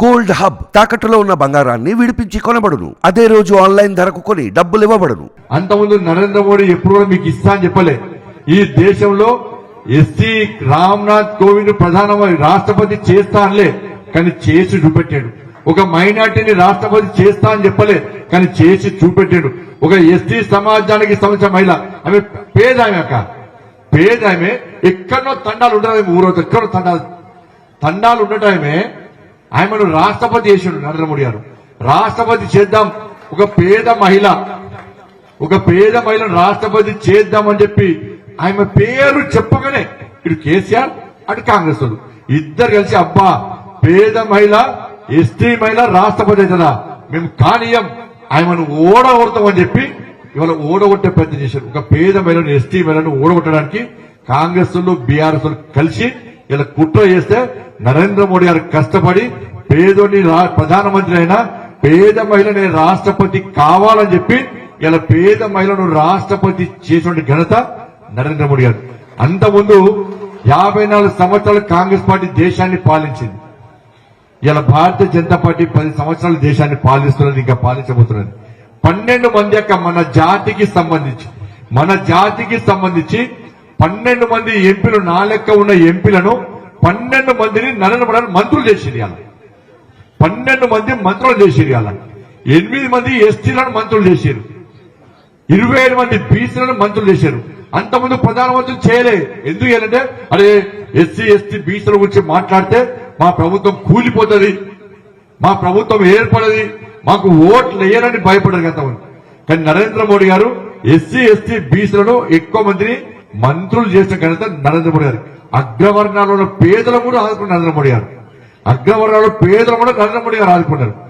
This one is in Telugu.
గోల్డ్ హబ్ తాకట్టులో ఉన్న బంగారాన్ని విడిపించి కొనబడును. అదే రోజు ఆన్లైన్ ధరకు కొని డబ్బులు ఇవ్వబడును. అంతకుముందు నరేంద్ర మోడీ ఎప్పుడు కూడా మీకు ఇస్తా అని చెప్పలే. ఈ దేశంలో ఎస్సీ రామ్నాథ్ కోవింద్ ప్రధానమంత్రి రాష్ట్రపతి చేస్తా అనలే కానీ చేసి చూపెట్టాడు. ఒక మైనార్టీని రాష్ట్రపతి చేస్తా అని చెప్పలే కానీ చేసి చూపెట్టాడు. ఒక ఎస్టీ సమాజానికి సంబంధించిన మహిళ ఆమె పేద ఆమె అక్క. పేద ఆమె ఎక్కడో తండాలు ఉండదు ఊరో ఎక్కడో తండాలు తండాలు ఉండటమే ఆమెను రాష్ట్రపతి చేసాడు నరేంద్ర మోడీ గారు. రాష్ట్రపతి చేద్దాం. ఒక పేద మహిళ ఒక పేద మహిళను రాష్ట్రపతి చేద్దామని చెప్పి ఆమె పేరు చెప్పగానే ఇటు కేసీఆర్ అటు కాంగ్రెస్ వాళ్ళు. ఇద్దరు కలిసి అబ్బా పేద మహిళ ఎస్టీ మహిళ రాష్ట్రపతి అవుతుందా మేము కానీయం ఆమెను ఓడగొడతామని చెప్పి ఇవాళ ఓడగొట్టే ప్రయత్నం చేశారు. ఒక పేద మహిళను ఎస్టీ మహిళను ఓడగొట్టడానికి కాంగ్రెస్ వాళ్ళు బీఆర్ఎస్ కలిసి ఇలా కుట్ర చేస్తే నరేంద్ర మోడీ గారు కష్టపడి పేదోని రా- ప్రధానమంత్రి అయినా పేద మహిళని రాష్ట్రపతి కావాలని చెప్పి ఇలా పేద మహిళను రాష్ట్రపతి చేసిన ఘనత నరేంద్ర మోడీ గారు. అంతకుముందు యాభై నాలుగు సంవత్సరాలు కాంగ్రెస్ పార్టీ దేశాన్ని పాలించింది. ఇలా భారతీయ జనతా పార్టీ పది సంవత్సరాలు దేశాన్ని పాలిస్తున్నది ఇంకా పాలించబోతున్నది. పన్నెండు మంది యొక్క మన జాతికి సంబంధించి మన జాతికి సంబంధించి పన్నెండు మంది ఎంపీలు నా లెక్క ఉన్న ఎంపీలను పన్నెండు మందిని నరేంద్ర మోడీ మంత్రులు చేసింది పన్నెండు మంది మంత్రులు చేసిరు అలా ఎనిమిది మంది ఎస్టీలను మంత్రులు చేశారు ఇరవై ఏడు మంది బీసీలను మంత్రులు చేశారు అంతకుముందు ప్రధానమంత్రి చేయలే. ఎందుకు చేయాలంటే అరే ఎస్సీ ఎస్టీ బీసీల గురించి మాట్లాడితే మా ప్రభుత్వం కూలిపోతుంది. మా ప్రభుత్వం ఏర్పడది. మాకు ఓట్లు వేయరని భయపడరు కదా కానీ నరేంద్ర మోడీ గారు ఎస్సీ ఎస్టీ బీసీలను ఎక్కువ మందిని మంత్రులు చేసిన ఘనత నరేంద్ర మోడీ గారికి. అగ్రవర్ణాలలో పేదలు కూడా ఆదుకున్నారు నరేంద్ర మోడీ గారు. అగ్రవర్ణాలలో పేదలు కూడా నరేంద్ర మోడీ గారు ఆదుకున్నారు.